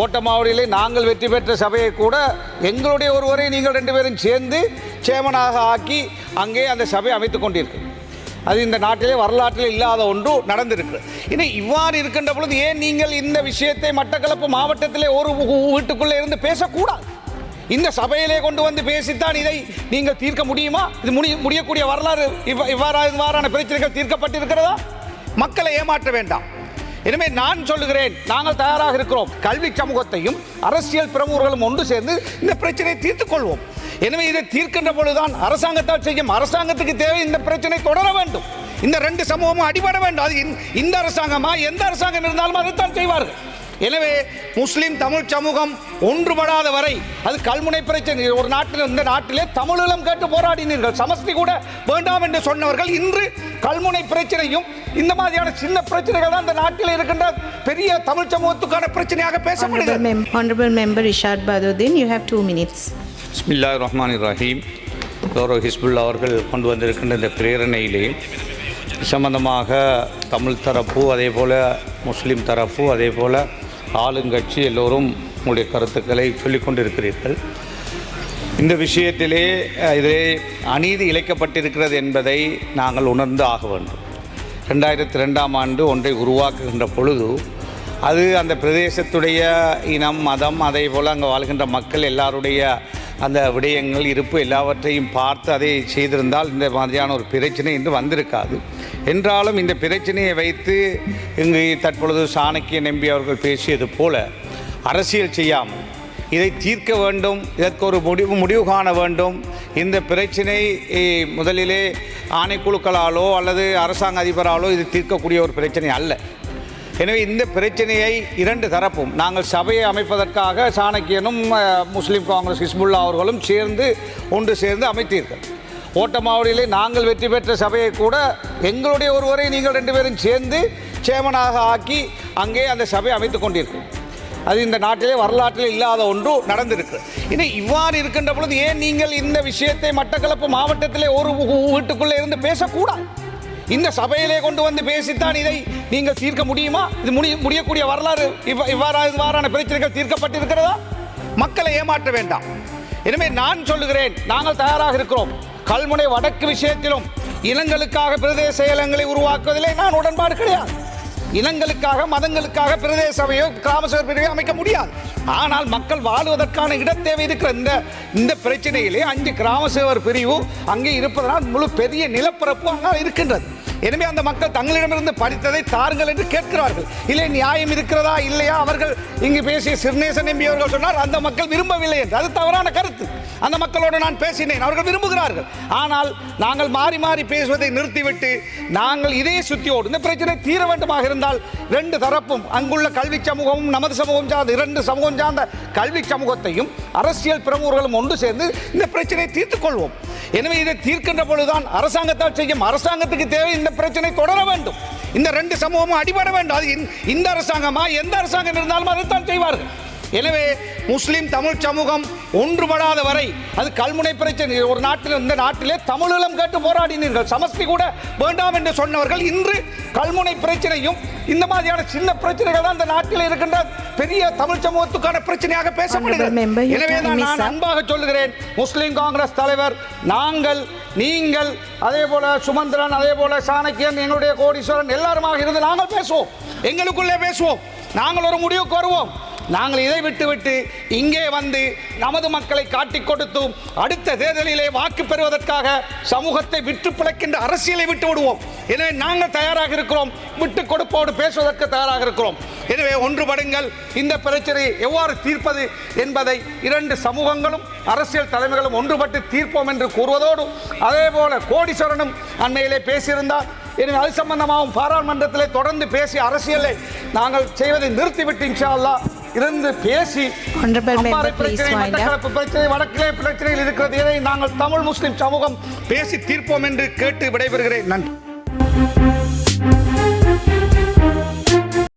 ஓட்டமாவடியிலே நாங்கள் வெற்றி பெற்ற சபையை கூட எங்களுடைய ஒருவரை நீங்கள் ரெண்டு பேரும் சேர்ந்து சேமனாக ஆக்கி அங்கே அந்த சபை அமைத்து கொண்டிருக்கு. அது இந்த நாட்டிலே வரலாற்றில் இல்லாத ஒன்று நடந்திருக்கு. இனி இவ்வாறு இருக்கின்ற பொழுது ஏன் நீங்கள் இந்த விஷயத்தை மட்டக்களப்பு மாவட்டத்திலே ஒரு வீட்டுக்குள்ளே இருந்து பேசக்கூடாது? இந்த சபையிலே கொண்டு வந்து பேசித்தான் இதை நீங்கள் தீர்க்க முடியுமா? இது முடி முடியக்கூடிய வரலாறு இவ்வாறு இவ்வாறான பிரச்சனைகள் தீர்க்கப்பட்டிருக்கிறதா? மக்களை ஏமாற்ற வேண்டாம். எனவே நான் சொல்லுகிறேன். நாங்கள் தயாராக இருக்கிறோம். கல்வி சமூகத்தையும் அரசியல் பிரமுகர்களும் ஒன்று சேர்ந்து இந்த பிரச்சனையை தீர்த்துக் கொள்வோம். எனவே இதை தீர்க்கின்ற பொழுதுதான் அரசாங்கத்தால் செய்யும். அரசாங்கத்துக்கு தேவை இந்த பிரச்சனை தொடர வேண்டும். இந்த ரெண்டு சமூகமும் அடிபட வேண்டும். அது இந்த அரசாங்கமா எந்த அரசாங்கம் இருந்தாலும் அதைத்தான் செய்வார்கள். எனவே முஸ்லிம் தமிழ் சமூகம் ஒன்றுபடாத வரை அது கல்முனை பிரச்சனை. ஒரு நாட்டில் இந்த நாட்டிலே தமிழீழம் கேட்டு போராடினீர்கள். சமஸ்தி கூட வேண்டாம் என்று சொன்னவர்கள் இன்று கல்முனை பிரச்சனையும் இந்த மாதிரியான சின்ன பிரச்சனைகள் தான் இந்த நாட்டில் இருக்கின்ற பெரிய தமிழ் சமூகத்துக்கான பிரச்சனையாக பேசப்படுகிறது Honorable Member Rishad Baduddin, you have two minutes. பிஸ்மில்லா ரஹ்மான் ரஹீம் கௌரவ் ஹிஸ்புல்லா அவர்கள் கொண்டு வந்திருக்கின்ற இந்த பிரேரணையிலே சம்பந்தமாக தமிழ் தரப்பு அதே போல் முஸ்லீம் தரப்பு அதே போல் ஆளுங்கட்சி எல்லோரும் உங்களுடைய கருத்துக்களை சொல்லிக் கொண்டிருக்கிறீர்கள். இந்த விஷயத்திலே இதிலே அநீதி இழைக்கப்பட்டிருக்கிறது என்பதை நாங்கள் உணர்ந்து ஆக வேண்டும். ரெண்டாயிரத்தி ரெண்டாம் ஆண்டு ஒன்றை உருவாக்குகின்ற பொழுது அது அந்த பிரதேசத்துடைய இனம் மதம் அதே போல் அங்கே வாழ்கின்ற மக்கள் எல்லாருடைய அந்த விடயங்கள் இருப்பு எல்லாவற்றையும் பார்த்து அதை செய்திருந்தால் இந்த மாதிரியான ஒரு பிரச்சனை இன்று வந்திருக்காது. என்றாலும் இந்த பிரச்சனையை வைத்து இங்கு தற்பொழுது சாணக்கிய நம்பி அவர்கள் பேசியது போல அரசியல் செய்யாமல் இதை தீர்க்க வேண்டும் இதற்கு ஒரு முடிவு முடிவு காண வேண்டும். இந்த பிரச்சினை முதலிலே ஆணைக்குழுக்களாலோ அல்லது அரசாங்க அதிபராலோ இது தீர்க்கக்கூடிய ஒரு பிரச்சனை அல்ல. எனவே இந்த பிரச்சனையை இரண்டு தரப்பும் நாங்கள் சபையை அமைப்பதற்காக சாணக்கியனும் முஸ்லீம் காங்கிரஸ் ஹிஸ்புல்லா அவர்களும் சேர்ந்து ஒன்று சேர்ந்து அமைத்தீர்கள். ஓட்டமாவடியிலே நாங்கள் வெற்றி பெற்ற சபையை கூட எங்களுடைய ஒருவரை நீங்கள் ரெண்டு பேரும் சேர்ந்து சேமனாக ஆக்கி அங்கே அந்த சபை அமைத்துக் கொண்டிருக்கும் அது இந்த நாட்டிலே வரலாற்றில் இல்லாத ஒன்று நடந்திருக்கு. இனி இவ்வாறு இருக்கின்ற பொழுது ஏன் நீங்கள் இந்த விஷயத்தை மட்டக்களப்பு மாவட்டத்திலே ஒரு வீட்டுக்குள்ளே இருந்து பேசக்கூடாது? இந்த சபையிலே கொண்டு வந்து பேசித்தான் இதை நீங்கள் தீர்க்க முடியுமா? இது முடி முடியக்கூடிய வரலாறு இவ்வ இவ்வாறா இவ்வாறான பிரச்சனைகள் தீர்க்கப்பட்டிருக்கிறதா? மக்களை ஏமாற்ற வேண்டாம். எனவே நான் சொல்லுகிறேன் நாங்கள் தயாராக இருக்கிறோம். கல்முனை வடக்கு விஷயத்திலும் இனங்களுக்காக பிரதேச செயலங்களை உருவாக்குவதிலே நான் உடன்பாடு கிடையாது. இனங்களுக்காக மதங்களுக்காக பிரதேச சபையோ கிராம சபை பிரிவையோ அமைக்க முடியாது. ஆனால் மக்கள் வாழ்வதற்கான இட தேவை இருக்கிற இந்த இந்த பிரச்சனையிலே அஞ்சு கிராம சேவர் பிரிவு அங்கே இருப்பதனால் முழு பெரிய நிலப்பரப்பு அங்கே இருக்கின்றது. எனவே அந்த மக்கள் தங்களிடமிருந்து படித்ததை தாருங்கள் என்று கேட்கிறார்கள். இல்லை நியாயம் இருக்கிறதா இல்லையா? அவர்கள் இங்கு பேசிய சிறுநேசன் எம்பி அவர்கள் சொன்னார் அந்த மக்கள் விரும்பவில்லை என்று. அது தவறான கருத்து. அந்த மக்களோடு நான் பேசினேன் அவர்கள் விரும்புகிறார்கள். ஆனால் நாங்கள் மாறி மாறி பேசுவதை நிறுத்திவிட்டு நாங்கள் இதே சுத்தியோடு இந்த பிரச்சனை தீர வேண்டுமாக இருந்தால் ரெண்டு தரப்பும் அங்குள்ள கல்வி சமூகமும் நமது சமூகம் சார்ந்த இரண்டு சமூகம் சார்ந்த கல்வி சமூகத்தையும் அரசியல் பிரமுகர்களும் ஒன்று சேர்ந்து இந்த பிரச்சனையை தீர்த்துக் கொள்வோம். எனவே இதை தீர்க்கின்ற பொழுதுதான் அரசாங்கத்தால் செய்யும். அரசாங்கத்துக்கு தேவை இந்த பிரச்சனை தொடர வேண்டும். இந்த ரெண்டு சமூகமும் அடிபட வேண்டும். அது இந்த- இந்த அரசாங்கமா எந்த அரசாங்கம் இருந்தாலும் அதைத்தான் செய்வார்கள். எனவே முஸ்லிம் தமிழ் சமூகம் ஒன்றுபடாத வரை அது கல்முனை பிரச்சனை. ஒரு நாட்டில் இந்த நாட்டிலே தமிழீழம் கேட்டு போராடினீர்கள். சமஸ்தி கூட வேண்டாம் என்று சொன்னவர்கள் இன்று கல்முனை பிரச்சனையும் இந்த மாதிரியான சின்ன பிரச்சனைகள் தான் இந்த நாட்டில் இருக்கின்ற பெரிய தமிழ் சமூகத்துக்கான பிரச்சனையாக பேசப்படுகிறது. எனவே தான் நான். அன்பாக சொல்லுகிறேன். முஸ்லிம் காங்கிரஸ் தலைவர் நாங்கள் நீங்கள் அதே போல சுமந்திரன் அதே போல சாணக்கியன் எங்களுடைய கோடீஸ்வரன் எல்லாருமாக இருந்து நாங்கள் பேசுவோம். எங்களுக்குள்ளே பேசுவோம். நாங்கள் ஒரு முடிவுக்கு வருவோம். நாங்கள் இதை விட்டுவிட்டு இங்கே வந்து நமது மக்களை காட்டிக் கொடுத்தும் அடுத்த தேர்தலிலே வாக்கு பெறுவதற்காக சமூகத்தை விட்டு பிழைக்கின்ற அரசியலை விட்டு விடுவோம் எனவே நாங்கள் தயாராக இருக்கிறோம். விட்டு கொடுப்போடு பேசுவதற்கு தயாராக இருக்கிறோம். எனவே ஒன்றுபடுங்கள். இந்த பிரச்சனையை எவ்வாறு தீர்ப்பது என்பதை இரண்டு சமூகங்களும் அரசியல் தலைமைகளும் ஒன்றுபட்டு தீர்ப்போம் என்று கூறுவதோடு அதே போல கோடீஸ்வரனும் அண்மையிலே பேசியிருந்தார். எனவே அது சம்பந்தமாகவும் பாராளுமன்றத்திலே தொடர்ந்து பேசி அரசியலை நாங்கள் செய்வதை நிறுத்திவிட்டு இன்ஷா அல்லாஹ் இருந்து பேசி பிரச்சனை வடக்கிலே பிரச்சனைகள் இருக்கிறது. இதை நாங்கள் தமிழ் முஸ்லிம் சமூகம் பேசி தீர்ப்போம் என்று கேட்டு விடைபெறுகிறேன். நன்றி.